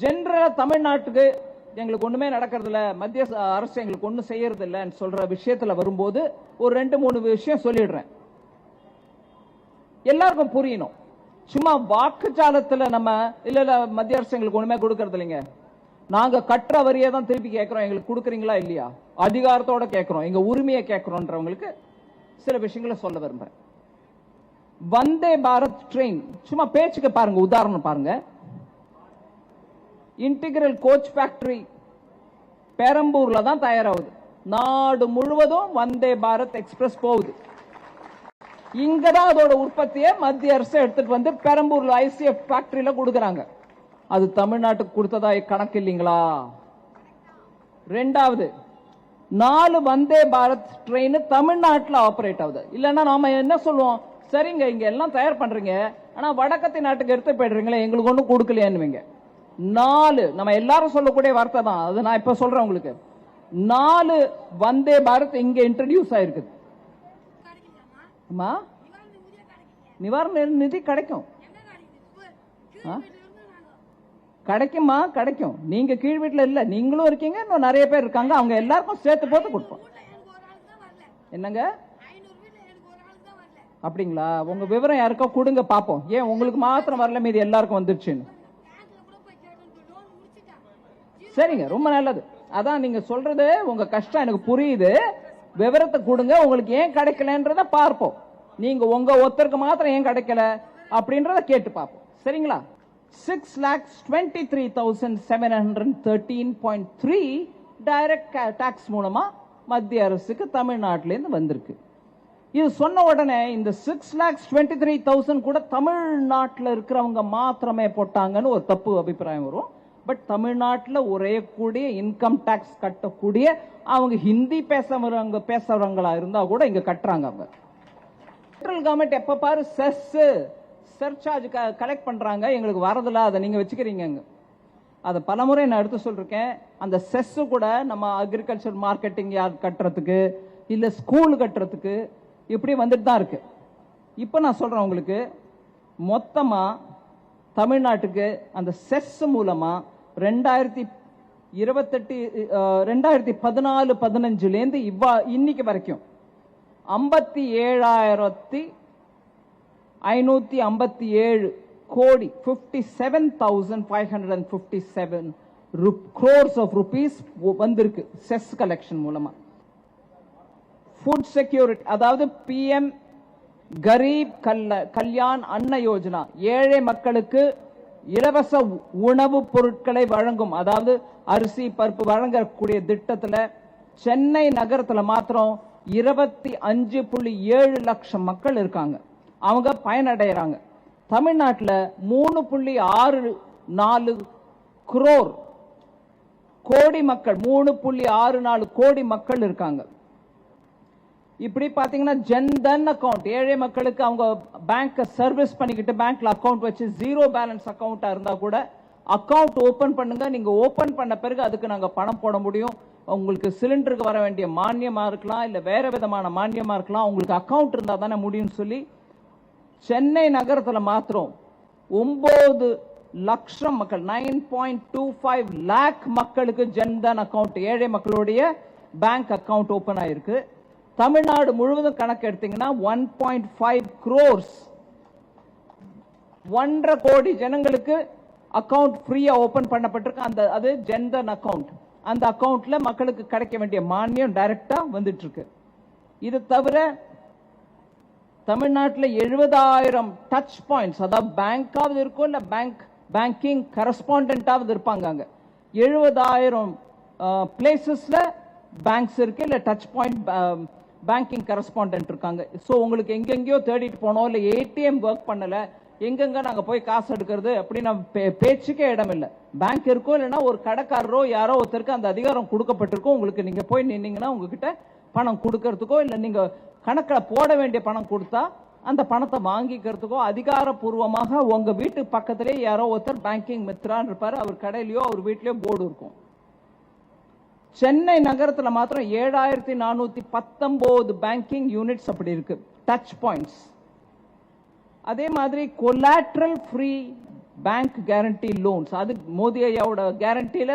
ஜென்ரலா தமிழ்நாட்டுக்கு எங்களுக்கு ஒண்ணுமே நடக்கிறது இல்ல மத்திய அரசு எங்களுக்கு ஒண்ணும் செய்யறது இல்லைன்னு சொல்ற விஷயத்துல வரும்போது ஒரு ரெண்டு மூணு விஷயம் சொல்லிடுறேன். எல்லாருக்கும் புரியணும். சும்மா வாக்குச்சாலத்துல நம்ம இல்ல இல்ல மத்திய அரசு எங்களுக்கு ஒண்ணுமே கொடுக்கறது இல்லைங்க நாங்க கட்டுற வரியை தான் திருப்பி கேட்கிறோம். எங்களுக்கு கொடுக்குறீங்களா இல்லையா? அதிகாரத்தோட கேட்கிறோம். எங்க உரிமையை கேட்கிறோன்றவங்களுக்கு சில விஷயங்களை சொல்ல விரும்புறேன். வந்தே பாரத் ட்ரெயின். சும்மா பேச்சுக்கு பாருங்க உதாரணம் பாருங்க. இன்டிகிரல் கோச் ஃபேக்டரி பெரம்பூர்ல தான் தயாராகுது. நாடு முழுவதும் வந்தே பாரத் எக்ஸ்பிரஸ் போகுது. இங்கதான் அதோட உற்பத்தியை மத்திய அரசு எடுத்துட்டு வந்து பெரம்பூர்ல ஐசிஎஃப் ஃபேக்டரியில கொடுக்குறாங்க. அது தமிழ்நாட்டுக்கு கொடுத்ததா கணக்கு இல்லைங்களா? ரெண்டாவது நாலு வந்தே பாரத் ட்ரெயின் தமிழ்நாட்டுல ஆபரேட் ஆகுது. இல்லைன்னா நாம என்ன சொல்லுவோம்? சரிங்க இங்க எல்லாம் தயார் பண்றீங்க. ஆனா வடக்கத்தை நாட்டுக்கு எடுத்து போயிடுறீங்களே எங்களுக்கு ஒன்றும் கொடுக்கலையான்னுவீங்க. நாலு நம்ம எல்லாரும் சொல்லக்கூடிய வார்த்தை தான். அது நான் இப்ப சொல்றேன் உங்களுக்கு. நாலு வந்தே பாரத் இங்க இன்ட்ரடியூஸ் ஆயிருக்குது நிவாரண நிதி கிடைக்கும். ஆ? கிடைக்குமா? கிடைக்கும். நீங்க கீழ் வீட்டுல இல்ல. நீங்களும் இருக்கீங்க இன்னும் நிறைய பேர் இருக்காங்க. அவங்க எல்லாருக்கும் சேர்த்து போட்டு கொடுப்போம். என்னங்க? அப்படிங்களா? உங்க விவரம் யாருக்கோ கொடுங்க பாப்போம். ஏன் உங்களுக்கு மாத்திரம் வரல மீது எல்லாருக்கும் வந்துருச்சுன்னு. சரிங்க ரொம்ப நல்லது. அதான் நீங்க சொல்றது உங்க கஷ்டம் எனக்கு புரியுது. விவரத்தை கொடுங்க உங்களுக்கு ஏன் கிடைக்கலன்றத பார்ப்போம். நீங்க உங்க ஒருத்தருக்கு மாத்திரம் ஏன் கிடைக்கல அப்படின்றத கேட்டு பார்ப்போம். சரிங்களா? Six lakhs twenty three thousand seven hundred thirteen point three direct tax மூலமா மத்திய அரசுக்கு தமிழ்நாட்டிலேருந்து வந்திருக்கு. இது சொன்ன உடனே இந்த six lakhs twenty three thousand கூட தமிழ்நாட்டில் இருக்கிறவங்க மாத்திரமே போட்டாங்கன்னு ஒரு தப்பு அபிப்பிராயம் வரும். பட் தமிழ்நாட்டில் ஒரே கூடிய இன்கம் டேக்ஸ் கட்டக்கூடிய அவங்க ஹிந்தி பேசுறவங்க பேசுறவங்களா இருந்தா கூட இங்க கட்டுறாங்க அவங்க. சென்ட்ரல் கவர்மெண்ட் எப்ப பாரு செஸ் சர்சார்ஜ் கலெக்ட் பண்றாங்க. எங்களுக்கு வரதில்ல. அதை நீங்க வச்சுக்கிறீங்க அதை பலமுறை நான் எடுத்து சொல்லியிருக்கேன் அந்த செஸ் கூட நம்ம அக்ரிகல்ச்சர் மார்க்கெட்டிங் யார் கட்டுறதுக்கு இல்ல ஸ்கூல் கட்டுறதுக்கு இப்படி வந்துட்டு தான் இருக்கு. இப்போ நான் சொல்றேன் உங்களுக்கு மொத்தமா தமிழ்நாட்டுக்கு அந்த செஸ் மூலமா ரெண்டாயிரத்தி இருபத்தெட்டு ரெண்டாயிரத்தி பதினாலு பதினஞ்சுலேருந்து இவ்வா இன்னைக்கு வரைக்கும் ஐம்பத்தி ஏழாயிரத்தி ஐநூத்தி ஐம்பத்தி ஏழு கோடி fifty seven thousand five hundred and fifty seven crores of rupees வந்திருக்கு செஸ் கலெக்ஷன் மூலமா. ஃபுட் செக்யூரிட்டி அதாவது பிஎம் கரீப் கல்ல கல்யாண் அன்ன யோஜனா ஏழை மக்களுக்கு இலவச உணவுப் பொருட்களை வழங்கும் அதாவது அரிசி பருப்பு வழங்கக்கூடிய திட்டத்துல சென்னை நகரத்துல மாத்திரம் இருபத்தி அஞ்சு புள்ளி ஏழு லட்சம் மக்கள் இருக்காங்க. அவங்க பயனடைகிறாங்க தமிழ்நாட்டுல மூணு புள்ளி ஆறு நாலு குரோர் கோடி மக்கள் மூணு புள்ளி ஆறு நாலு கோடி மக்கள் இருக்காங்க. இப்படி பாத்தீங்கன்னா ஜன்தன் அக்கவுண்ட் ஏழை மக்களுக்கு அவங்க பேங்க் சர்வீஸ் பண்ணிக்கிட்டு பேங்க்ல அக்கௌண்ட் வச்சு ஜீரோ பேலன்ஸ் அக்கௌண்ட்டாக இருந்தா கூட அக்கௌண்ட் ஓபன் பண்ணுங்க. நீங்க ஓபன் பண்ண பிறகு அதுக்கு நாங்க பணம் போட முடியும். உங்களுக்கு சிலிண்டருக்கு வர வேண்டிய மானியமா இருக்கலாம் இல்ல வேற விதமான மானியமா இருக்கலாம். உங்களுக்கு அக்கௌண்ட் இருந்தா தானே முடியும்னு சொல்லி சென்னை நகரத்துல மாத்திரம் ஒன்பது லட்சம் மக்கள் nine point two five lakh மக்களுக்கு ஜன்தன் அக்கௌண்ட் ஏழை மக்களுடைய பேங்க் அக்கௌண்ட் ஓபன் ஆயிருக்கு. தமிழ்நாடு முழுவதும் கணக்கு எடுத்தீங்கன்னா ஒன் பாயிண்ட் ஃபைவ் குரோர்ஸ் ஒன்றரை கோடி ஜனங்களுக்கு அக்கௌண்ட் ஃப்ரீயா ஓபன் பண்ணப்பட்டிருக்கு. அந்த அது ஜென்தன் அக்கவுண்ட் அந்த அக்கௌண்ட்டில் மக்களுக்கு கிடைக்க வேண்டிய மானியம் டைரக்டா வந்துட்டு இருக்கு இது தவிர தமிழ்நாட்டில் எழுபதாயிரம் டச் பாயிண்ட்ஸ் அதாவது பேங்காவது இருக்கும் இல்ல பேங்க் பேங்கிங் கரஸ்பாண்டாவது இருப்பாங்க அங்கே. எழுபதாயிரம் பிளேசஸ்ல பேங்க்ஸ் இருக்கு இல்ல டச் பாயிண்ட் பேங்கிங் கரஸ்பாண்டன்ட் இருக்காங்க. ஸோ உங்களுக்கு எங்கெங்கேயோ தேடிட்டு போனோம். இல்லை ஏடிஎம் ஒர்க் பண்ணலை. எங்கெங்க நாங்கள் போய் காசு எடுக்கிறது அப்படின்னு பே- பேச்சுக்கே இடம் இல்லை பேங்க் இருக்கோ இல்லைன்னா ஒரு கடைக்காரரோ யாரோ ஒருத்தருக்கு அந்த அதிகாரம் கொடுக்கப்பட்டிருக்கோ உங்களுக்கு நீங்கள் போய் நின்னீங்கன்னா உங்ககிட்ட பணம் கொடுக்கறதுக்கோ இல்லை நீங்கள் கணக்கில் போட வேண்டிய பணம் கொடுத்தா அந்த பணத்தை வாங்கிக்கிறதுக்கோ அதிகாரப்பூர்வமாக உங்கள் வீட்டு பக்கத்திலே யாரோ ஒருத்தர் பேங்கிங் மித்ரான்னு இருப்பார். அவர் கடையிலையோ அவர் வீட்லேயோ போர்டு இருக்கும். சென்னை நகரத்தில் மாத்திரம் ஏழாயிரத்தி நானூத்தி பத்தொன்பது பேங்கிங் யூனிட்ஸ் அப்படி இருக்கு. டச் பாயிண்ட்ஸ் அதே மாதிரி collateral free bank guarantee loans அது மோதி ஐயாவோட கேரண்டியில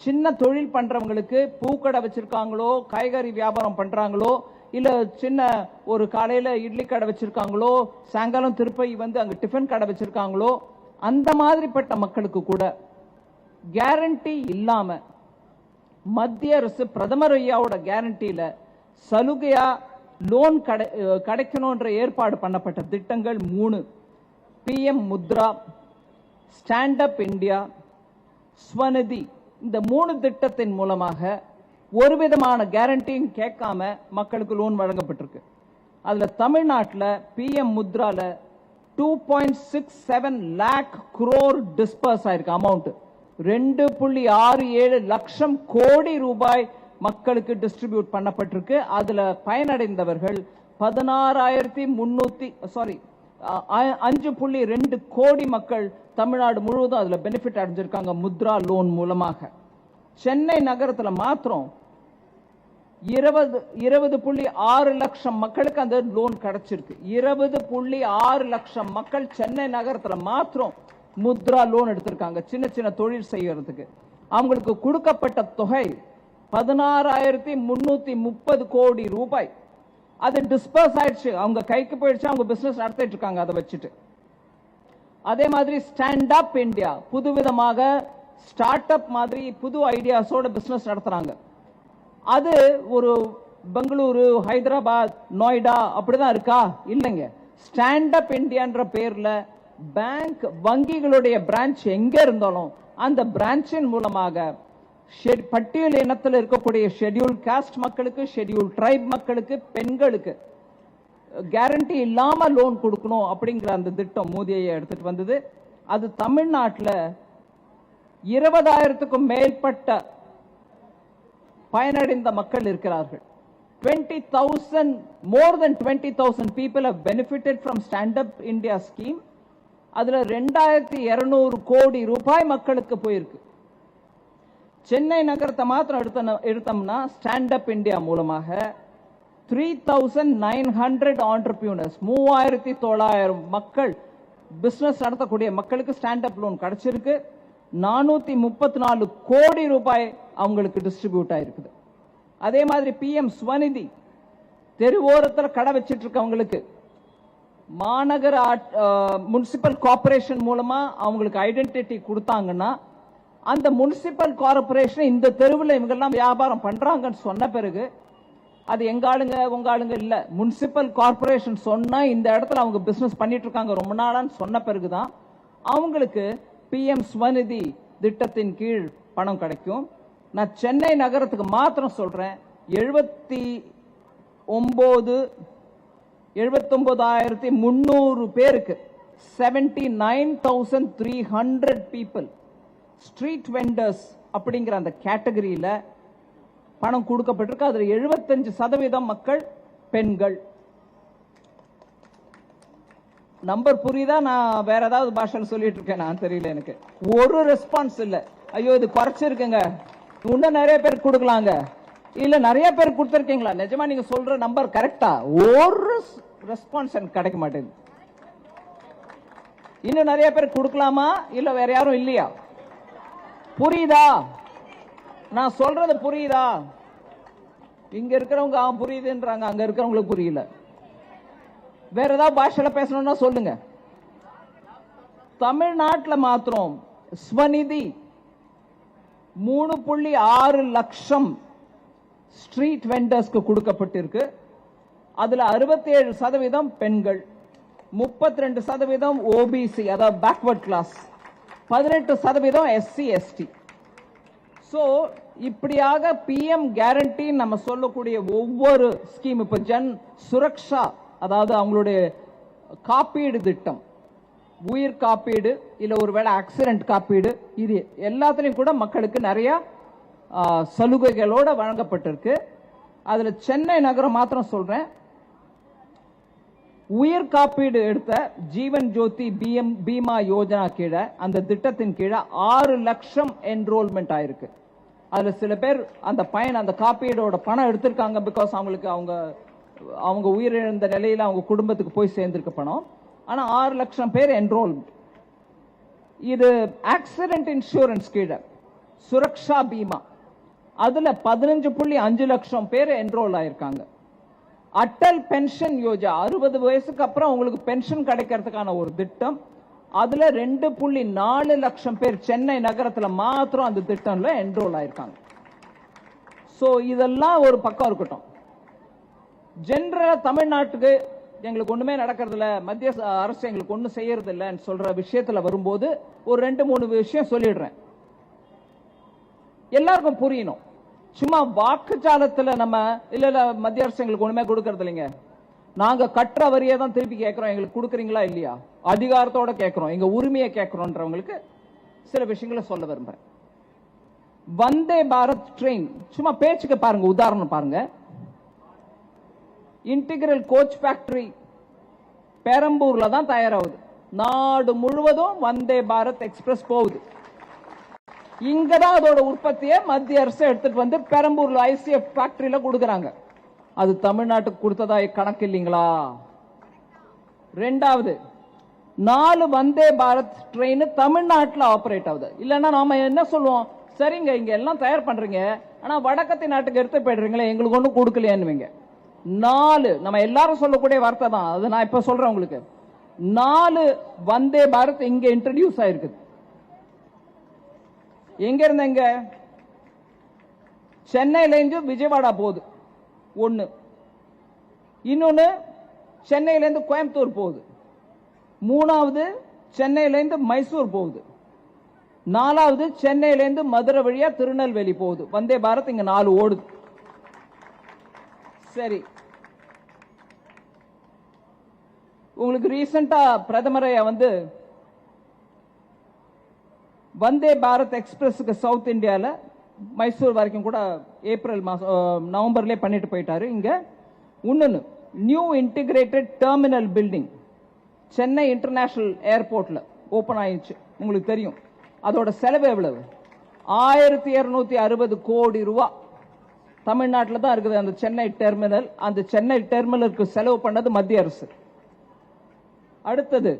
சின்ன தொழில் பண்றவங்களுக்கு பூக்கடை வச்சிருக்காங்களோ காய்கறி வியாபாரம் பண்றாங்களோ இல்ல சின்ன ஒரு காலையில இட்லி கடை வச்சிருக்காங்களோ சாயங்காலம் திருப்பதி வந்து அங்க டிஃபன் கடை வச்சிருக்காங்களோ அந்த மாதிரிப்பட்ட மக்களுக்கு கூட கேரண்டி இல்லாமல் மத்திய அரசு பிரதமர் ஐயாவோட கேரண்டியில் சலுகையாக லோன் கடை கிடைக்கணுன்ற ஏற்பாடு பண்ணப்பட்ட திட்டங்கள் மூணு. PM Mudra stand up India Svanidhi இந்த மூணு திட்டத்தின் மூலமாக ஒரு விதமான கேரண்டியும் கேட்காம மக்களுக்கு லோன் வழங்கப்பட்டிருக்கு. அதில் தமிழ்நாட்டில் PM முத்ராவில் two point six seven lakh crore disburse ஆயிருக்கு அமௌண்ட்டு ரெண்டு புள்ளி ஆறு ஏழு லட்சம் கோடி ரூபாய் மக்களுக்கு டிஸ்ட்ரிபியூட் பண்ணப்பட்டிருக்கு. அதுல பயனடைந்தவர்கள் பதினாறாயிரத்தி முன்னூத்தி சாரி அஞ்சு புள்ளி ரெண்டு கோடி மக்கள் தமிழ்நாடு முழுவதும் அதுல பெனிஃபிட் அடைஞ்சிருக்காங்க முத்ரா லோன் மூலமாக. சென்னை நகரத்துல மாத்திரம் இருபது இருபது புள்ளி ஆறு லட்சம் மக்களுக்கு அந்த லோன் கிடைச்சிருக்கு. இருபது புள்ளி ஆறு லட்சம் மக்கள் சென்னை நகரத்துல மாத்திரம் முத்ரா லோன் எடுத்திருக்காங்க. சின்ன சின்ன தொழில் செய்யறதுக்கு. அவங்களுக்கு கொடுக்கப்பட்ட தொகை பதினாறாயிரத்தி முன்னூத்தி முப்பது கோடி ரூபாய். அது டிஸ்பர்ஸ் ஆயிடுச்சு. அவங்க கைக்கு போயிடுச்சு அவங்க பிசினஸ் நடத்திட்டு இருக்காங்க அதை வச்சுட்டு. அதே மாதிரி ஸ்டாண்ட் அப் இந்தியா புதுவிதமாக ஸ்டார்ட் அப் மாதிரி புது ஐடியாஸோட பிசினஸ் நடத்துறாங்க. அது ஒரு பெங்களூரு ஹைதராபாத் நொய்டா அப்படிதான் இருக்கா? இல்லைங்க. ஸ்டாண்ட் அப் இந்தியான்ற பேர்ல பேங்க் வங்கிகளுடைய பிரான்ச் எங்க இருந்தாலும் அந்த பிரான்ச்சின் மூலமாக பட்டியல் இனத்தில் இருக்கக்கூடிய ஷெட்யூல் காஸ்ட் மக்களுக்கு ஷெட்யூல் ட்ரைப் மக்களுக்கு பெண்களுக்கு கேரண்டி இல்லாமல் லோன் கொடுக்கணும் அப்படிங்கிற அந்த திட்டம் மோதியை எடுத்துட்டு வந்தது. அது தமிழ்நாட்டில் இருபதாயிரத்துக்கும் மேற்பட்ட பயனடைந்த மக்கள் இருக்கிறார்கள். Twenty thousand more than twenty thousand people have benefitted from stand up India scheme அதுல ரெண்டாயிரத்தி இருநூறு கோடி ரூபாய் மக்களுக்கு போயிருக்கு. சென்னை நகரத்தை மாத்திரம் எடுத்த எடுத்தோம்னா ஸ்டாண்ட் அப் இந்தியா மூலமாக three thousand nine hundred entrepreneurs மூவாயிரத்தி தொள்ளாயிரம் மக்கள் பிசினஸ் நடத்தக்கூடிய மக்களுக்கு ஸ்டாண்ட் அப் லோன் கிடைச்சிருக்கு. நானூத்தி முப்பத்தி நாலு கோடி ரூபாய் அவங்களுக்கு டிஸ்ட்ரிபியூட் ஆயிருக்குது. அதே மாதிரி பிஎம் ஸ்வநிதி தெருவோரத்தில் கடை வச்சிட்டு இருக்கவங்களுக்கு மாநகர முனிசிபல் கார்பரேஷன் மூலமா அவங்களுக்கு ஐடென்டிட்டி கொடுத்தாங்கன்னா அந்த முனிசிபல் கார்பரேஷன் இந்த தெருவில் இவங்கெல்லாம் வியாபாரம் பண்றாங்கன்னு சொன்ன பிறகு அது எங்க ஆளுங்க உங்க ஆளுங்க இல்ல. முனிசிபல் கார்பரேஷன் சொன்னா இந்த இடத்துல அவங்க பிசினஸ் பண்ணிட்டு இருக்காங்க ரொம்ப நாளான்னு சொன்ன பிறகுதான் அவங்களுக்கு பிஎம் ஸ்வநிதி திட்டத்தின் கீழ் பணம் கிடைக்கும். நான் சென்னை நகரத்துக்கு மாத்திரம் சொல்றேன். எழுபத்தி ஒன்பது எழுபத்தொன்பதாயிரத்தி முந்நூறு பேருக்கு seventy nine thousand three hundred people street vendors அப்படிங்கிற அந்த கேட்டகரியில பணம் கொடுக்கப்பட்டிருக்கு. அதில் எழுபத்தஞ்சு சதவீதம் மக்கள் பெண்கள். நம்பர் புரியுதா? நான் வேற ஏதாவது பாஷையில் சொல்லிட்டு இருக்கேன். நான் தெரியல எனக்கு. ஒரு ரெஸ்பான்ஸ் இல்லை. ஐயோ இது குறைச்சிருக்குங்க. இன்னும் நிறைய பேர் கொடுக்கலாங்க. இல்ல நிறைய பேர் கொடுத்துருக்கீங்களா? நிஜமா நீங்க சொல்ற நம்பர் கரெக்டா ஒரு ரெஸ்பான்ஸ் எனக்கு கிடைக்க மாட்டேங்குது. இன்னும் நிறைய பேர் கொடுக்கலாமா? இல்ல வேற யாரும் இல்லையா? புரியுதா? நான் சொல்றது புரியுதா? இங்க இருக்கிறவங்க ஆ, புரியுதுன்றாங்க. அங்க இருக்கிறவங்களுக்கு புரியல. வேற ஏதாவது பாஷையில பேசணும்னா சொல்லுங்க. தமிழ்நாட்டில் மாத்திரம் ஸ்வநிதி மூணு புள்ளி ஆறு லட்சம் ஸ்ட்ரீட் வெண்டர்ஸ்க்கு கொடுக்கப்பட்டிருக்கு. அதுல 67% சதவீதம் பெண்கள் 32% ரெண்டு சதவீதம் ஓபிசி அதாவது பேக்வர்ட் கிளாஸ் பதினெட்டு சதவீதம் எஸ்சி எஸ்டி சோ இப்படியாக பிஎம் கேரண்டி நம்ம சொல்லக்கூடிய ஒவ்வொரு ஸ்கீம் இப்போ ஜன் சுரக்ஷா அதாவது அவங்களுடைய காப்பீடு திட்டம் உயிர் காப்பீடு இல்லை ஒருவேளை ஆக்சிடென்ட் காப்பீடு இது எல்லாத்துலேயும் கூட மக்களுக்கு நிறைய சலுகைகளோட வழங்கப்பட்டிருக்கு. அதில் சென்னை நகரம் மாத்திரம் சொல்கிறேன் உயிர் காப்பீடு எடுத்த ஜீவன் ஜோதி பிஎம் பீமா யோஜனா கீழே அந்த திட்டத்தின் கீழே ஆறு லட்சம் என்ரோல்மெண்ட் ஆயிருக்கு. அதில் சில பேர் அந்த பயன் அந்த காப்பீடோட பணம் எடுத்திருக்காங்க பிகாஸ் அவங்களுக்கு அவங்க அவங்க உயிரிழந்த நிலையில் அவங்க குடும்பத்துக்கு போய் சேர்ந்திருக்க பணம். ஆனால் ஆறு லட்சம் பேர் என்ரோல் இது ஆக்சிடென்ட் இன்சூரன்ஸ் கீழே சுரக்ஷா பீமா. அதுல பதினஞ்சு புள்ளி அஞ்சு லட்சம் பேர் என்ரோல் ஆயிருக்காங்க. அட்டல் பென்ஷன் யோஜா அறுபது வயசுக்கு அப்புறம் உங்களுக்கு பென்ஷன் கிடைக்கிறதுக்கான ஒரு திட்டம். அதுல ரெண்டு புள்ளி நாலு லட்சம் பேர் சென்னை நகரத்துல மாத்திரம் அந்த திட்டம்ல என்ரோல் ஆயிருக்காங்க. ஸோ இதெல்லாம் ஒரு பக்கம் இருக்கட்டும். ஜென்ரலாக தமிழ்நாட்டுக்கு எங்களுக்கு ஒண்ணுமே நடக்கிறதில்ல. மத்திய அரசு எங்களுக்கு ஒன்றும் செய்யறதில்லைன்னு சொல்கிற சொல்ற விஷயத்துல வரும்போது ஒரு ரெண்டு மூணு விஷயம் சொல்லிடுறேன். எல்லாருக்கும் புரியணும். சும்மா வாக்குச்சாலத்துல நம்ம இல்ல இல்ல மத்திய அரசு எங்களுக்கு ஒண்ணுமே கொடுக்கறது இல்லைங்க. நாங்க கட்டுற வரியை தான் திருப்பி கேட்குறோம். எங்களுக்கு கொடுக்குறீங்களா இல்லையா? அதிகாரத்தோட கேட்கிறோம். எங்க உரிமையை கேட்குறோன்றவங்களுக்கு சில விஷயங்களை சொல்ல விரும்புறேன். வந்தே பாரத் ட்ரெயின். சும்மா பேச்சுக்கு பாருங்க உதாரணம் பாருங்க. இன்டிகிரல் கோச் ஃபேக்டரி பெரம்பூர்ல தான் தயாராகுது. நாடு முழுவதும் வந்தே பாரத் எக்ஸ்பிரஸ் போகுது. இங்கதான் அதோட உற்பத்தியை மத்திய அரசு எடுத்துட்டு வந்து பெரம்பூர்ல ஐசிஎஃப் ஃபேக்டரியில கொடுக்கறாங்க. அது தமிழ்நாட்டுக்கு கொடுத்ததா கணக்கு இல்லைங்களா? ரெண்டாவது நாலு வந்தே பாரத் ட்ரெயின் தமிழ்நாட்டில் ஆப்ரேட் ஆகுது. இல்லைன்னா நாம என்ன சொல்லுவோம்? சரிங்க இங்க எல்லாம் தயார் பண்றீங்க. ஆனா வடக்கத்தி நாட்டுக்கு எடுத்து போயிடுறீங்களே எங்களுக்கு ஒன்றும் கொடுக்கலையான்னுவீங்க. நாலு நம்ம எல்லாரும் சொல்லக்கூடிய வார்த்தை தான். அது நான் இப்ப சொல்றேன் உங்களுக்கு. நாலு வந்தே பாரத் இங்க இன்ட்ரடியூஸ் ஆயிருக்குது எங்க இருந்து எங்க? சென்னையில இருந்து விஜயவாடா போகுது. ஒன்று இன்னொன்னு சென்னையிலேருந்து கோயம்புத்தூர் போகுது. மூணாவது சென்னையிலேருந்து மைசூர் போகுது. நாலாவது சென்னையிலேருந்து மதுரை வழியா திருநெல்வேலி போகுது. வந்தே பாரத் இங்க நாலு ஓடுது. சரி. உங்களுக்கு ரீசெண்டா பிரதமரையா வந்து வந்தே பாரத் எக்ஸ்பிரஸுக்கு சவுத் இந்தியாவில் மைசூர் வரைக்கும் கூட ஏப்ரல் மாதம் நவம்பர்லேயே பண்ணிட்டு போயிட்டாரு. இங்கே இன்னொன்று new integrated terminal building Chennai international ஏர்போர்ட்டில் ஓப்பன் ஆயிடுச்சு. உங்களுக்கு தெரியும். அதோட செலவு எவ்வளவு? ஆயிரத்தி இரநூத்தி அறுபது கோடி ரூபா. தமிழ்நாட்டில் தான் இருக்குது அந்த சென்னை டெர்மினல் அந்த சென்னை டெர்மினலுக்கு செலவு பண்ணது மத்திய அரசு. அடுத்தது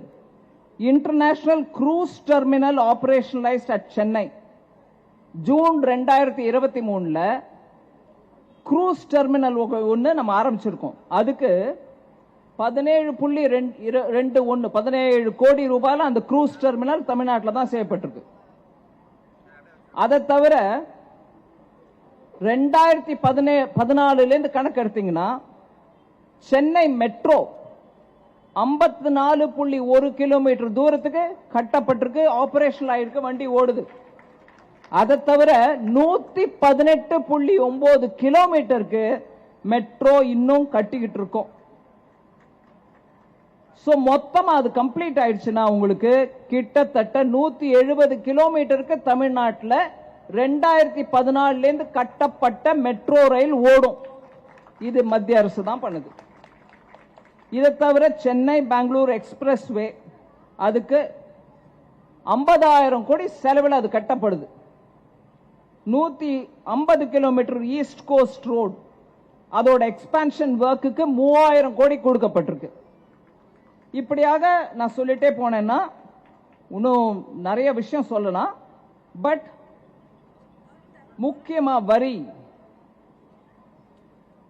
international cruise terminal operationalised at Chennai June ரெண்டாயிரத்தி இருபத்தி மூணில் க்ரூஸ் டெர்மினல் ஒன்று நம்ம ஆரம்பிச்சிருக்கோம். அதுக்கு பதினேழு புள்ளி ரெண்டு இரு- ரெண்டு ஒன்று பதினேழு கோடி ரூபாயில் அந்த க்ரூஸ் டெர்மினல் தமிழ்நாட்டில் தான் செய்யப்பட்டிருக்கு. அதை தவிர ரெண்டாயிரத்தி பதினே பதினாலுலேருந்து கணக்கு எடுத்தீங்கன்னா சென்னை மெட்ரோ ஐம்பத்தி நாலு புள்ளி ஒரு கிலோமீட்டர் தூரத்துக்கு கட்டப்பட்டிருக்கு ஆபரேஷனல் ஆயிருக்கு வண்டி ஓடுது. அதை தவிர நூத்தி பதினெட்டு புள்ளி ஒன்பது கிலோமீட்டருக்கு மெட்ரோ இன்னும் கட்டிக்கிட்டு இருக்கோம். ஸோ மொத்தமாக அது கம்ப்ளீட் ஆயிடுச்சுன்னா உங்களுக்கு கிட்டத்தட்ட நூத்தி எழுபது கிலோமீட்டருக்கு தமிழ்நாட்டில் ரெண்டாயிரத்தி பதினாலுலேருந்து கட்டப்பட்ட மெட்ரோ ரயில் ஓடும். இது மத்திய அரசு தான் பண்ணுது. இதை தவிர சென்னை பெங்களூர் எக்ஸ்பிரஸ் வே அதுக்கு ஐம்பதாயிரம் கோடி செலவில் அது கட்டப்படுது. நூற்றி ஐம்பது கிலோமீட்டர் ஈஸ்ட் கோஸ்ட் ரோடு அதோட எக்ஸ்பான்ஷன் ஒர்க்குக்கு மூவாயிரம் கோடி கொடுக்கப்பட்டிருக்கு. இப்படியாக நான் சொல்லிட்டே போனேன்னா இன்னும் நிறைய விஷயம் சொல்லலாம். பட் முக்கியமாக வரி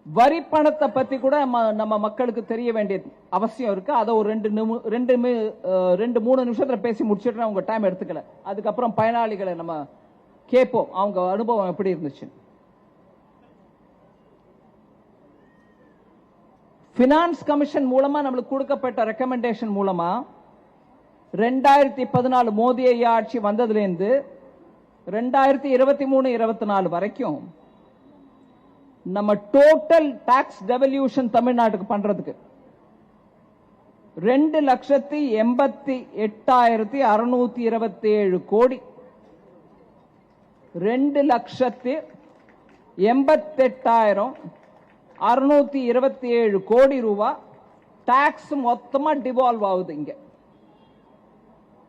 வரி பணத்தை பத்தி கூட நம்ம மக்களுக்கு தெரிய வேண்டிய அவசியம் இருக்கு. அதை ஒரு ரெண்டு நிமி- ரெண்டு ரெண்டு மூணு நிமிஷத்துல பேசி முடிச்சுட்டு அவங்க டைம் எடுத்துக்கல. அதுக்கப்புறம் பயனாளிகளை நம்ம கேட்போம். அவங்க அனுபவம் எப்படி இருந்துச்சு? பினான்ஸ் கமிஷன் மூலமா நம்மளுக்கு கொடுக்கப்பட்ட ரெக்கமெண்டேஷன் மூலமா ரெண்டாயிரத்தி பதினாலு மோடி ஐயா ஆட்சி வந்ததுலேருந்து ரெண்டாயிரத்தி இருபத்தி மூணு இருபத்தி நாலு வரைக்கும் நம்ம டோட்டல் டாக்ஸ் டெவல்யூஷன் தமிழ்நாட்டுக்கு பண்றதுக்கு. ரெண்டு லட்சத்தி எண்பத்தி எட்டாயிரத்தி அறுநூத்தி இருபத்தி ஏழு கோடி. ரெண்டு லட்சத்தி எண்பத்தெட்டாயிரம் அறுநூத்தி இருபத்தி ஏழு கோடி ரூபாய் டாக்ஸ் மொத்தமா டிவால்வ் ஆகுது இங்க.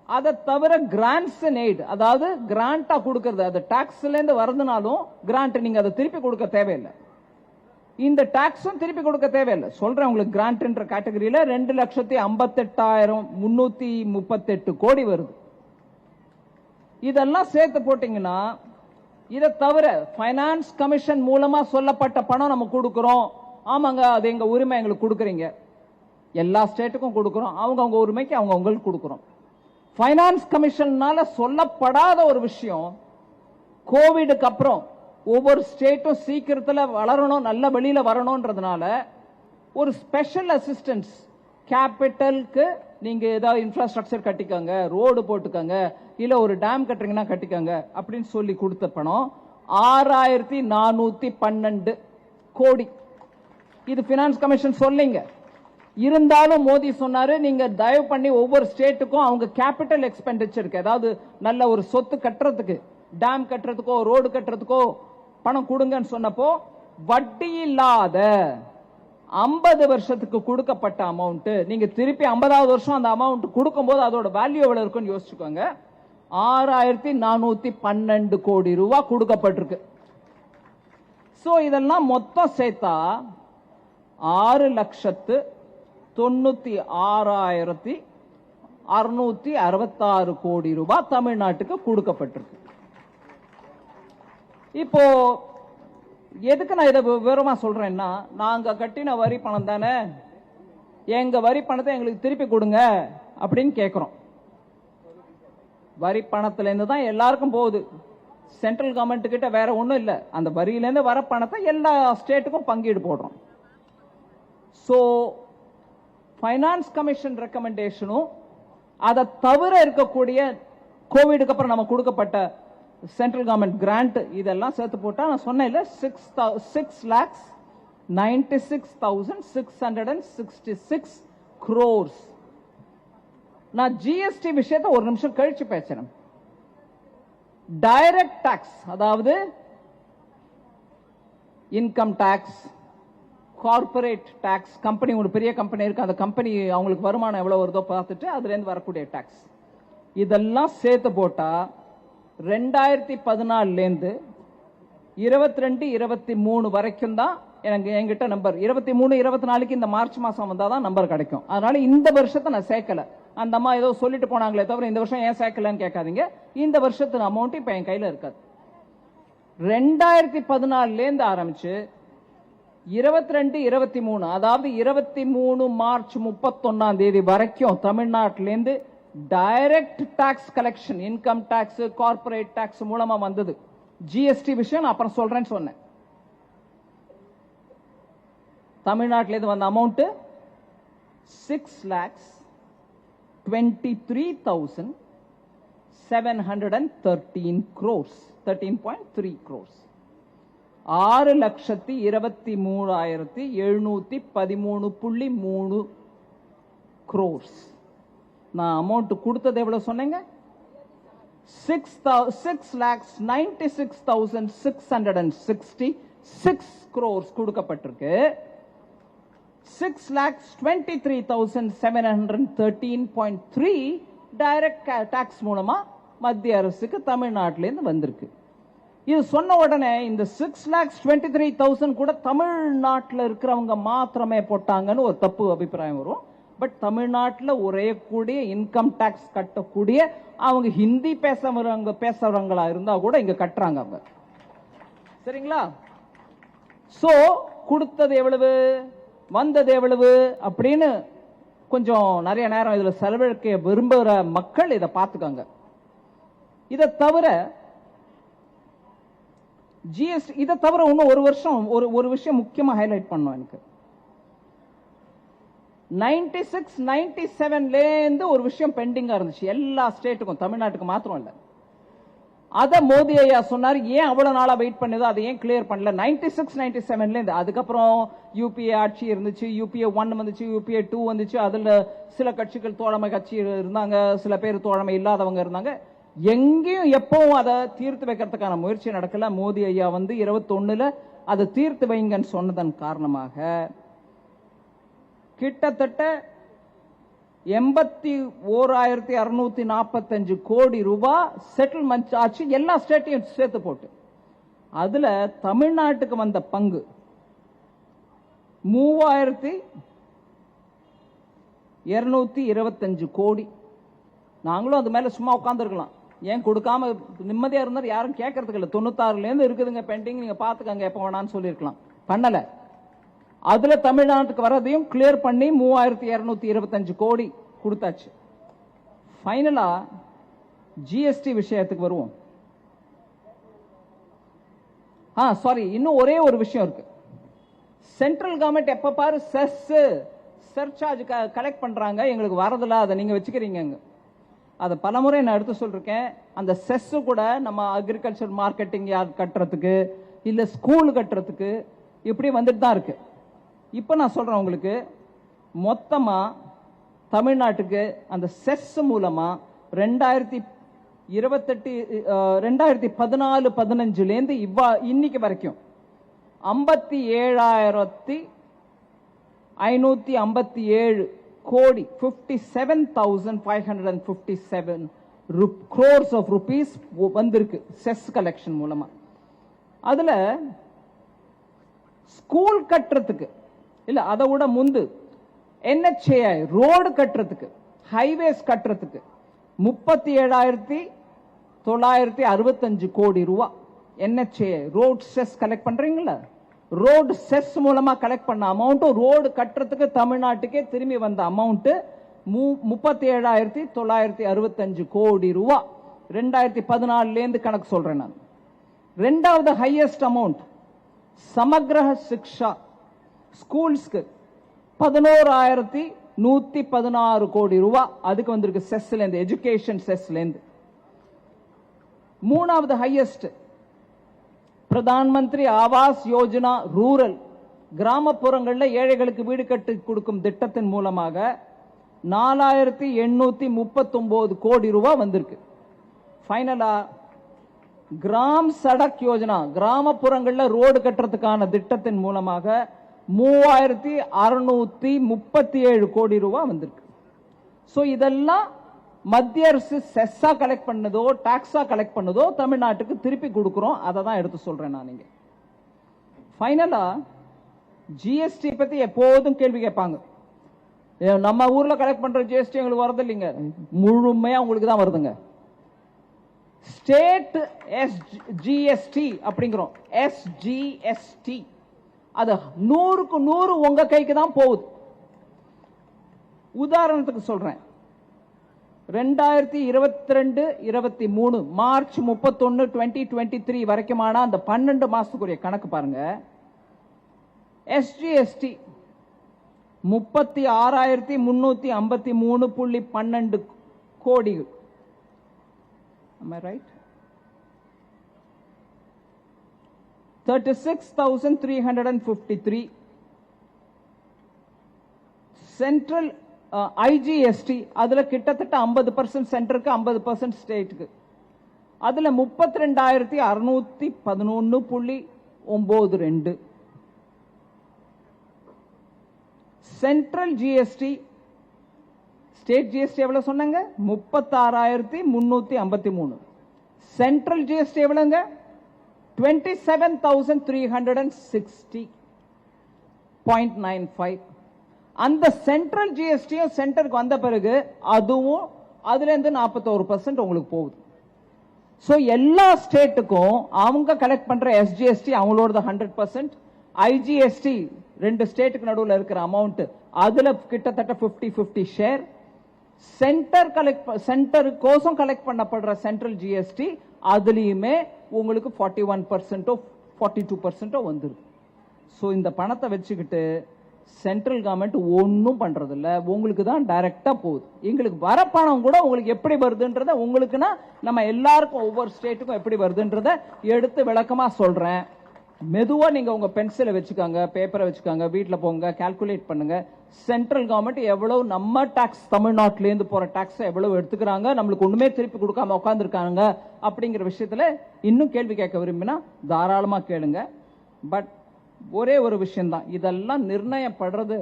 அதை தவிர கிராண்ட்ஸ் எய்ட் அதாவது கிராண்டா கொடுக்கறது அது டாக்ஸ்ல இருந்து வருதுனாலும் கிராண்ட் நீங்க அதை திருப்பி கொடுக்க தேவையில்லை. இந்த டாக்ஸும் திருப்பி கொடுக்க தேவையில்லை. சொல்றேன் உங்களுக்கு கிராண்ட்ன்ற கேட்டகரியில ரெண்டு லட்சத்தி ஐம்பத்தெட்டாயிரம் முன்னூத்தி முப்பத்தெட்டு கோடி வருது. இதெல்லாம் சேர்த்து போட்டீங்கன்னா இதை தவிர ஃபைனான்ஸ் கமிஷன் மூலமா சொல்லப்பட்ட பணம் நம்ம கொடுக்குறோம். ஆமாங்க அது எங்க உரிமை எங்களுக்கு கொடுக்குறீங்க. எல்லா ஸ்டேட்டுக்கும் கொடுக்குறோம். அவங்க அவங்க உரிமைக்கு அவங்க அவங்களுக்கு கொடுக்குறோம். ஃபைனான்ஸ் கமிஷன்னால சொல்லப்படாத ஒரு விஷயம் கோவிடுக்கு அப்புறம் ஒவ்வொரு ஸ்டேட்டும் சீக்கிரத்தில் வளரணும் நல்ல வெளியில் வரணுன்றதுனால ஒரு ஸ்பெஷல் அசிஸ்டன்ஸ் கேபிட்டலுக்கு நீங்கள் ஏதாவது இன்ஃப்ராஸ்ட்ரக்சர் கட்டிக்கோங்க ரோடு போட்டுக்கோங்க இல்லை ஒரு டேம் கட்டுறீங்கன்னா கட்டிக்கோங்க அப்படின்னு சொல்லி கொடுத்த பணம் ஆறாயிரத்தி நானூற்றி பன்னெண்டு கோடி. இது ஃபினான்ஸ் கமிஷன் சொல்லிங்க. இருந்தாலும் மோடி சொன்னாரு நீங்க தயவு பண்ணி ஒவ்வொரு ஸ்டேட்டுக்கும் அவங்க கேபிட்டல் எக்ஸ்பெண்டிச்சருக்கு அதாவது நல்ல ஒரு சொத்து கட்டுறதுக்கு டேம் கட்டுறதுக்கோ ரோடு கட்டுறதுக்கோ பணம் கொடுங்கன்னு சொன்னப்போ வட்டி இல்லாத ஐம்பது வருஷத்துக்கு கொடுக்கப்பட்ட அமௌண்ட் நீங்க திருப்பி ஐம்பதாவது வருஷம் அந்த அமௌண்ட் கொடுக்கும்போது அதோட வேல்யூ எவ்வளவு இருக்குன்னு யோசிச்சுக்கோங்க. ஆறாயிரத்தி நானூத்தி பன்னெண்டு கோடி ரூபா கொடுக்கப்பட்டிருக்கு. சோ இதெல்லாம் மொத்தம் சேர்த்தா ஆறு லட்சத்து தொண்ணூத்தி ஆறாயிரத்தி அறுநூத்தி அறுபத்தாறு கோடி ரூபாய் தமிழ்நாட்டுக்கு கொடுக்கப்பட்டிருக்கு. இப்போ எதுக்கு நான் இதை விவரமா சொல்றேன்னா நாங்க கட்டின வரி பணம் தானே? எங்க வரி பணத்தை எங்களுக்கு திருப்பி கொடுங்க அப்படின்னு கேட்குறோம் வரி பணத்துல இருந்து தான் எல்லாருக்கும் போகுது. சென்ட்ரல் கவர்மெண்ட் கிட்ட வேற ஒன்றும் இல்லை. அந்த வரியிலேருந்து வர பணத்தை எல்லா ஸ்டேட்டுக்கும் பங்கீடு போடுறோம். ஸோ ஃபைனான்ஸ் கமிஷன் ரெக்கமெண்டேஷனும் அதை தவிர இருக்கக்கூடிய கோவிடுக்கு அப்புறம் நம்ம கொடுக்கப்பட்ட சென்ட்ரல் கவர்மெண்ட் கிராண்ட் இதெல்லாம் சேர்த்து போட்டா நான் சொன்னேன் six six lakhs ninety six thousand six hundred and sixty six crores நான் ஜிஎஸ்டி விஷயத்தை ஒரு நிமிஷம் கழிச்சு பேசுறேன் டைரக்ட் டாக்ஸ் அதாவது income tax corporate tax company ஒரு பெரிய கம்பெனி இருக்கு அந்த கம்பெனி அவங்களுக்கு வருமானம் எவ்வளவு வருதோ பார்த்துட்டு அதுல இருந்து வரக்கூடிய டாக்ஸ் இதெல்லாம் சேர்த்து போட்டா ரெண்டாயிரத்தி பதினாலுலேருந்து இருபத்தி ரெண்டு இருபத்தி மூணு வரைக்கும் தான் எனக்கு என்கிட்ட நம்பர் இருபத்தி மூணு இருபத்தி நாலுக்கு இந்த மார்ச் மாசம் வந்தாதான் நம்பர் கிடைக்கும். அதனால இந்த வருஷத்தை நான் சேர்க்கல. அந்த அம்மா ஏதோ சொல்லிட்டு போனாங்களே தவிர இந்த வருஷம் ஏன் சேர்க்கலன்னு கேட்காதீங்க. இந்த வருஷத்து அமௌண்ட் இப்போ என் கையில் இருக்காது. ரெண்டாயிரத்தி பதினாலுலேருந்து ஆரம்பிச்சு இருபத்தி ரெண்டு இருபத்தி மூணு அதாவது இருபத்தி மூணு மார்ச் முப்பத்தொன்னாம் தேதி வரைக்கும் தமிழ்நாட்டிலேருந்து direct tax collection income tax corporate tax மூலமா வந்தது. ஜிஎஸ்டி விஷயம் நான் அப்புறம் சொல்றேன்னு சொன்னேன். தமிழ்நாட்டில் இது வந்த amount six lakhs twenty three thousand seven hundred and thirteen crores thirteen point three crores ஆறு லட்சத்தி இருபத்தி மூணாயிரத்தி எழுநூத்தி பதிமூணு புள்ளி மூணு க்ரோர்ஸ் நான் அமௌண்ட் கொடுத்தது எவ்வளவு சொன்னீங்க? Six six lakhs ninety six thousand six hundred and sixty six crores கொடுக்கப்பட்டிருக்கு six lakhs twenty three thousand seven hundred thirteen point three direct tax மூலமா மத்திய அரசுக்கு தமிழ்நாட்டிலேருந்து வந்திருக்கு. இது சொன்ன உடனே இந்த six lakhs twenty three thousand கூட தமிழ்நாட்டில் இருக்கிறவங்க மாத்திரமே போட்டாங்கன்னு ஒரு தப்பு அபிப்பிராயம் வரும். பட் தமிழ்நாட்டில் ஒரே கூடிய இன்கம் டேக்ஸ் கட்டக்கூடிய அவங்க ஹிந்தி பேசுறவங்க பேசுறவங்களா இருந்தா கூட இங்க கட்டுறாங்க அவங்க. சரிங்களா? சோ கொடுத்தது எவ்வளவு? வந்தது எவ்வளவு? அப்படின்னு கொஞ்சம் நிறைய நேரம் இதுல செலவழிக்க விரும்புகிற மக்கள் இதை பார்த்துக்கோங்க. இதை தவிர ஜிஎஸ்டி இதை தவிர இன்னும் ஒரு வருஷம் ஒரு ஒரு விஷயம் முக்கியமாக ஹைலைட் பண்ணோம் எனக்கு. நைன்டி சிக்ஸ் நைன்டி செவன்லேருந்து ஒரு விஷயம் பெண்டிங்காக இருந்துச்சு. எல்லா ஸ்டேட்டுக்கும் தமிழ்நாட்டுக்கு மாத்திரம் இல்லை. அதை மோதி ஐயா சொன்னார் ஏன் அவ்வளோ நாளாக வெயிட் பண்ணதோ அதை ஏன் கிளியர் பண்ணல? நைன்டி சிக்ஸ் நைன்டி செவன்லேருந்து அதுக்கப்புறம் யூபிஏ ஆட்சி இருந்துச்சு யூபிஏ ஒன் வந்துச்சு யூபிஏ டூ வந்துச்சு. அதில் சில கட்சிகள் தோழமை கட்சி இருந்தாங்க சில பேர் தோழமை இல்லாதவங்க இருந்தாங்க. எங்கேயும் எப்பவும் அதை தீர்த்து வைக்கிறதுக்கான முயற்சி நடக்கல. மோடி ஐயா வந்து இருபத்தொன்னுல அதை தீர்த்து வைங்கன்னு சொன்னதன் காரணமாக கிட்டத்தட்ட எண்பத்தி ஓராயிரத்தி அறுநூத்தி நாற்பத்தஞ்சு கோடி ரூபாய் செட்டில்மெண்ட் ஆச்சு. எல்லா ஸ்டேட்டையும் சேர்த்து போட்டு. அதுல தமிழ்நாட்டுக்கு வந்த பங்கு மூவாயிரத்தி இருநூத்தி இருபத்தஞ்சு கோடி. நாங்களும் அது மேல சும்மா உட்காந்துருக்கலாம் ஏன் கொடுக்காம நிம்மதியா இருந்தா யாரும் கேட்கறதுக்கு இல்லை. தொண்ணூத்தாறுல இருந்து இருக்குதுங்க பெண்டிங் நீங்க பாத்துக்கங்க எப்ப வேணாம்னு சொல்லியிருக்கலாம். பண்ணல. அதுல தமிழ்நாட்டுக்கு வரதையும் கிளியர் பண்ணி மூவாயிரத்தி இருநூத்தி இருபத்தஞ்சு கோடி கொடுத்தாச்சு. ஃபைனலா ஜிஎஸ்டி விஷயத்துக்கு வருவோம். ஆ சாரி இன்னும் ஒரே ஒரு விஷயம் இருக்கு. சென்ட்ரல் கவர்மெண்ட் எப்ப பாரு செஸ் சர்சார்ஜ் கலெக்ட் பண்றாங்க. எங்களுக்கு வரதில்ல அதை நீங்க வச்சுக்கிறீங்க அதை பலமுறை நான் எடுத்து சொல்லிருக்கேன். அந்த செஸ் கூட நம்ம அக்ரிகல்ச்சர் மார்க்கெட்டிங் யார்ட் கட்டுறதுக்கு இல்ல ஸ்கூல் கட்டுறதுக்கு இப்படி வந்துட்டு தான் இருக்கு. இப்போ நான் சொல்கிறேன் உங்களுக்கு. மொத்தமாக தமிழ்நாட்டுக்கு அந்த செஸ் மூலமாக ரெண்டாயிரத்தி இருபத்தெட்டு ரெண்டாயிரத்தி பதினாலு பதினஞ்சுலேருந்து இவ்வா இன்னைக்கு வரைக்கும் ஐம்பத்தி ஏழாயிரத்தி ஐநூற்றி ஐம்பத்தி ஏழு கோடி fifty seven thousand five hundred and fifty seven crores of rupees வந்திருக்கு செஸ் கலெக்ஷன் மூலமாக அதில் ஸ்கூல் கட்டுறதுக்கு இல்லை அதை விட முந்து. என்ஹெச்ஏஐ ரோடு கட்டுறதுக்கு ஹைவேஸ் கட்டுறதுக்கு முப்பத்தி ஏழாயிரத்தி தொள்ளாயிரத்தி அறுபத்தஞ்சு கோடி ரூபா என்ஹெச்ஏஐ ரோட் செஸ் கலெக்ட் பண்றீங்களா ரோடு செஸ் மூலமா கலெக்ட் பண்ண அமௌண்ட்டும் ரோடு கட்டுறதுக்கு தமிழ்நாட்டுக்கே திரும்பி வந்த அமௌண்ட் முப்பத்தி ஏழாயிரத்தி தொள்ளாயிரத்தி அறுபத்தஞ்சு கோடி ரூபா. ரெண்டாயிரத்தி பதினாலுலேருந்து கணக்கு சொல்றேன் நான். ரெண்டாவது ஹையஸ்ட் அமௌண்ட் சமகிரக சிக்ஷா ஸ்கூல்ஸ்க்கு பதினோராயிரத்தி நூத்தி பதினாறு கோடி ரூபாய் அதுக்கு வந்திருக்கு செஸ்ல இருந்து எஜுகேஷன் செஸ்ல இருந்து மூணாவது ஹையஸ்ட் பிரதான் மந்திரி ஆவாஸ் யோஜனா ரூரல். கிராமப்புறங்களில் ஏழைகளுக்கு வீடு கட்டி கொடுக்கும் திட்டத்தின் மூலமாக நாலாயிரத்தி எண்ணூத்தி முப்பத்தொன்பது கோடி ரூபாய் வந்திருக்கு. ஃபைனலா கிராம் சடக் யோஜனா கிராமப்புறங்களில் ரோடு கட்டுறதுக்கான திட்டத்தின் மூலமாக மூவாயிரத்தி அறுநூத்தி முப்பத்தி ஏழு கோடி ரூபாய் வந்திருக்கு. ஸோ இதெல்லாம் மத்திய அரசு செஸ்ஸா கலெக்ட் பண்ணதோ டாக்ஸா கலெக்ட் பண்ணதோ தமிழ்நாட்டுக்கு திருப்பி கொடுக்குறோம். அதை தான் எடுத்து சொல்றேன் நான் நீங்க ஃபைனலா ஜிஎஸ்டி பத்தி எப்போதும் கேள்வி கேட்பாங்க. நம்ம ஊர்ல கலெக்ட் பண்ற ஜிஎஸ்டி எங்களுக்கு வரது இல்லைங்க. முழுமையா உங்களுக்கு தான் வருதுங்க. ஸ்டேட் எஸ்ஜிஎஸ்டி அப்படிங்கிறோம். எஸ்ஜிஎஸ்டி அது நூறுக்கு நூறு உங்க கைக்கு தான் போகுது. உதாரணத்துக்கு சொல்றேன். ரெண்டாயிரத்தி இருபத்தி ரெண்டு இருபத்தி மூணு மார்ச் முப்பத்தொன்னு டுவெண்ட்டி டுவெண்ட்டி த்ரீ வரைக்குமான அந்த பன்னெண்டு மாசத்துக்குரிய கணக்கு பாருங்க. எஸ்ஜிஎஸ்டி முப்பத்தி ஆறாயிரத்தி முன்னூத்தி ஐம்பத்தி மூணு புள்ளி பன்னெண்டு கோடி. ரைட் 36,353. Central uh, IGST, அதில் கிட்டத்தட்ட 50% சென்டருக்கு 50% ஸ்டேட்டுக்கு அதில் முப்பத்தி ரெண்டாயிரத்தி அறுநூத்தி பதினொன்று புள்ளி ஒம்பது ரெண்டு. சென்ட்ரல் ஜிஎஸ்டி ஸ்டேட் ஜிஎஸ்டி எவ்வளோ சொன்னாங்க? முப்பத்தாறாயிரத்தி முன்னூற்றி ஐம்பத்தி மூணு. சென்ட்ரல் ஜிஎஸ்டி எவ்வளோங்க 27,360.95 அந்த சென்ட்ரல் ஜிஎஸ்டியும் சென்டருக்கு வந்த பிறகு அதுவும் அதுலேருந்து நாற்பத்தோரு பர்சன்ட் உங்களுக்கு போகுது. ஸோ எல்லா ஸ்டேட்டுக்கும் அவங்க கலெக்ட் பண்ணுற எஸ்ஜிஎஸ்டி அவங்களோட ஹண்ட்ரட் பர்சன்ட் ஐஜிஎஸ்டி ரெண்டு ஸ்டேட்டுக்கு நடுவில் இருக்கிற அமௌண்ட் அதில் கிட்டத்தட்ட fifty fifty share centre collect சென்டருக்கோசம் collect பண்ணப்படுற சென்ட்ரல் ஜிஎஸ்டி அதுலேயுமே உங்களுக்கு ஃபார்ட்டி ஒன் பர்சன்டோ ஃபார்ட்டி டூ பர்சன்ட்டோ வந்துருது. ஸோ இந்த பணத்தை வச்சுக்கிட்டு சென்ட்ரல் கவர்மெண்ட் ஒன்றும் பண்ணுறதில்ல உங்களுக்கு தான் டைரெக்டாக போகுது. எங்களுக்கு வர பணம் கூட உங்களுக்கு எப்படி வருதுன்றத உங்களுக்குன்னா நம்ம எல்லாருக்கும் ஒவ்வொரு ஸ்டேட்டுக்கும் எப்படி வருதுன்றத எடுத்து விளக்கமாக சொல்கிறேன் மெதுவாக நீங்கள் உங்கள் பென்சிலை வச்சுக்கோங்க பேப்பரை வச்சுக்கோங்க வீட்டில் போங்க கால்குலேட் பண்ணுங்க. சென்ட்ரல் கவர்மெண்ட் எவ்வளவு நம்ம டாக்ஸ் தமிழ்நாட்டிலேருந்து போகிற டேக்ஸை எவ்வளோ எவ்வளவு எடுத்துக்கிறாங்க நம்மளுக்கு ஒன்றுமே திருப்பி கொடுக்காம உட்காந்துருக்காங்க அப்படிங்கிற விஷயத்தில் இன்னும் கேள்வி கேட்க விரும்பினா தாராளமாக கேளுங்க. பட் ஒரே ஒரு விஷயம்தான். இதெல்லாம் நிர்ணயப்படுறது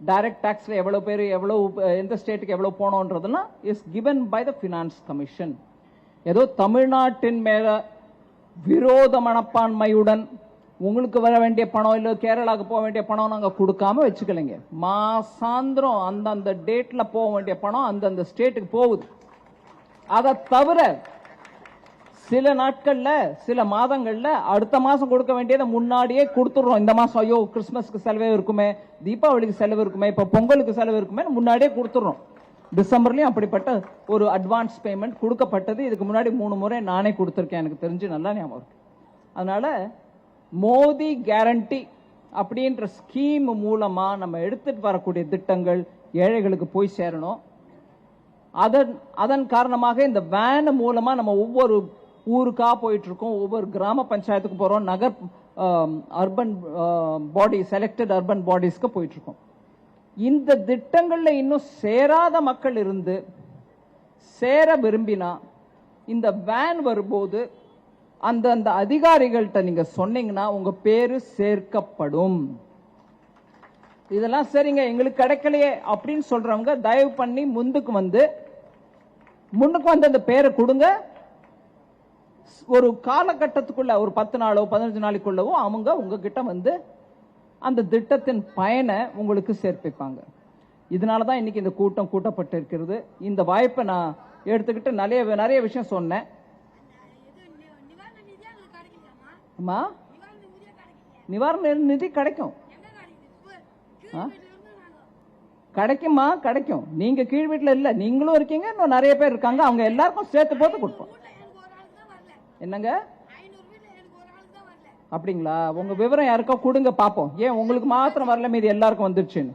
டைரக்ட் டேக்ஸில் எவ்வளோ பேர் எவ்வளோ எந்த ஸ்டேட்டுக்கு எவ்வளோ போனோன்றதுலாம் is given by the finance commission ஏதோ தமிழ்நாட்டின் மேலே விரோத மனப்பான்மையுடன் உங்களுக்கு வர வேண்டிய பணம் இல்லை கேரளாவுக்கு போக வேண்டிய பணம் நாங்கள் கொடுக்காம வச்சுக்கலைங்க. மாசாந்திரம் அந்தந்த டேட்டில் போக வேண்டிய பணம் அந்தந்த ஸ்டேட்டுக்கு போகுது. அதை தவிர சில நாட்களில் சில மாதங்களில் அடுத்த மாதம் கொடுக்க வேண்டியதை முன்னாடியே கொடுத்துட்றோம். இந்த மாதம் ஐயோ கிறிஸ்மஸ்க்கு செலவே இருக்குமே தீபாவளிக்கு செலவு இருக்குமே இப்போ பொங்கலுக்கு செலவு இருக்குமே முன்னாடியே கொடுத்துட்றோம். டிசம்பர்லேயும் அப்படிப்பட்ட ஒரு அட்வான்ஸ் பேமெண்ட் கொடுக்கப்பட்டது. இதுக்கு முன்னாடி மூணு முறை நானே கொடுத்துருக்கேன். எனக்கு தெரிஞ்சு நல்லா ஞாபகம் இருக்கு. அதனால் மோதி கேரண்டி அப்படின்ற ஸ்கீம் மூலமாக நம்ம எடுத்துட்டு வரக்கூடிய திட்டங்கள் ஏழைகளுக்கு போய் சேரணும். அதன் அதன் காரணமாக இந்த வேன் மூலமாக நம்ம ஒவ்வொரு ஊருக்காக போயிட்டுருக்கோம். ஒவ்வொரு கிராம பஞ்சாயத்துக்கு போகிறோம் நகர் அர்பன் பாடி செலக்டட் அர்பன் பாடிஸ்க்கு போயிட்டுருக்கோம். இந்த திட்டங்களில் இன்னும் சேராத மக்கள் இருந்து சேர விரும்பினா இந்த வேன் வரும்போது அந்த அந்த அதிகாரிகள்கிட்ட நீங்கள் சொன்னீங்கன்னா உங்கள் பேர் சேர்க்கப்படும். இதெல்லாம் சரிங்க எங்களுக்கு கிடைக்கலையே அப்படின்னு சொல்கிறவங்க தயவு பண்ணி முந்துக்கு வந்து முன்னுக்கு வந்து அந்த பேரை கொடுங்க. ஒரு காலகட்டத்துக்குள்ள ஒரு பத்து நாளோ பதினஞ்சு நாளைக்குள்ளவோ அவங்க உங்ககிட்ட வந்து அந்த திட்டத்தின் பயனை உங்களுக்கு சேர்ப்பிப்பாங்க. இதனால தான் இன்னைக்கு இந்த கூட்டம் கூட்டப்பட்டிருக்கிறது. இந்த வாய்ப்பை நான் எடுத்துக்கிட்டு நிறைய நிறைய விஷயம் சொன்னேன். நிவாரண நிதி அம்மா? நிவாரண நிதி கிடைக்கும். ஆ? கிடைக்குமா? கிடைக்கும். நீங்க கீழ் வீட்டுல இல்ல. நீங்களும் இருக்கீங்க. இன்னும் நிறைய பேர் இருக்காங்க. அவங்க எல்லாருக்கும் சேர்த்து போட்டு கொடுப்போம். என்னங்க ஐநூறு வீட்டுல எனக்கு ஒரு ஆளுக்கு தான் வரல. அப்படிங்களா? உங்க விவரம் யாருக்கோ கொடுங்க பாப்போம். ஏன் உங்களுக்கு மாத்திரம் வரல மீது எல்லாருக்கும் வந்துருச்சுன்னு.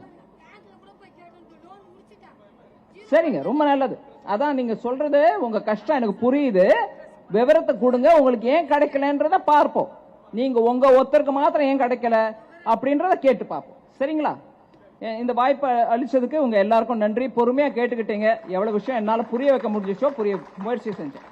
சரிங்க ரொம்ப நல்லது. அதான் நீங்க சொல்றது உங்க கஷ்டம் எனக்கு புரியுது. விவரத்தை கொடுங்க உங்களுக்கு ஏன் கிடைக்கலன்றத பார்ப்போம். நீங்க உங்க ஒருத்தருக்கு மாத்திரம் ஏன் கிடைக்கல அப்படின்றத கேட்டு பார்ப்போம். சரிங்களா? இந்த வாய்ப்பை அளிச்சதுக்கு உங்க எல்லாருக்கும் நன்றி. பொறுமையா கேட்டுக்கிட்டீங்க. எவ்வளவு விஷயம் என்னால புரிய வைக்க முடிஞ்சிச்சோ புரிய முயற்சி செஞ்சேன்.